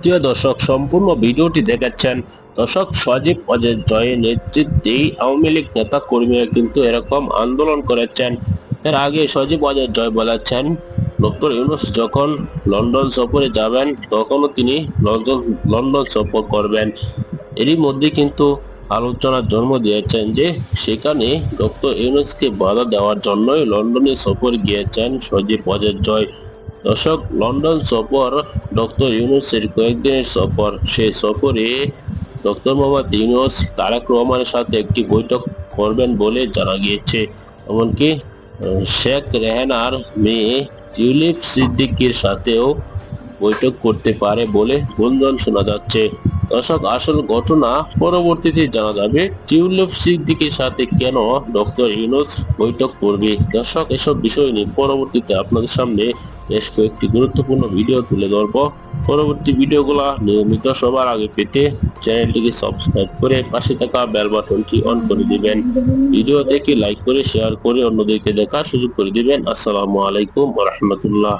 প্রিয় দর্শক, সম্পূর্ণ ভিডিওটি দেখাচ্ছেন দর্শক সজীব অজয় জয়ের নেতৃত্বে আওয়ামী লীগ নেতা কর্মীরা কিন্তু এরকম আন্দোলন করেছেন। এর আগে সজীব অজয় জয় বলেছেন, ডক্টর ইউনুস যখন লন্ডন সফরে যাবেন, তখনও তিনি লন্ডন লন্ডন সফর করবেন। এরই মধ্যে কিন্তু আলোচনার জন্ম দিয়েছেন যে, সেখানে ডক্টর ইউনুসকে বাধা দেওয়ার জন্যই লন্ডনে সফর গিয়েছেন সজীব অজয় জয়। দর্শক, লন্ডন সফর ডক্টর ইউনুসের কয়েকদিনের সফর। সেই সফরে ডক্টর মোহাম্মদ ইউনুস, তারেক রহমানের সাথে একটি বৈঠক করবেন বলে জানা গিয়েছে। এমনকি শেখ রেহানার মেয়ে টিউলিপ সিদ্দিকির সাথেও বৈঠক করতে পারে বলে গুঞ্জন শোনা যাচ্ছে। দর্শক, আসল ঘটনা পরবর্তীতে জানা যাবে, টিউলিপ সিদ্দিকির সাথে কেন ডক্টর ইউনুস বৈঠক করবে। দর্শক, এসব বিষয় নিয়ে পরবর্তীতে আপনাদের সামনে বেশ কয়েকটি গুরুত্বপূর্ণ ভিডিও তুলে ধরব। পরবর্তী ভিডিওগুলো নিয়মিত সবার আগে পেতে চ্যানেলটিকে সাবস্ক্রাইব করে পাশে থাকা বেল বাটনটি অন করে দিবেন। ভিডিও দেখে লাইক করে শেয়ার করে অন্যদেরকে দেখার সুযোগ করে দিবেন। আসসালামু আলাইকুম রহমতুল্লাহ।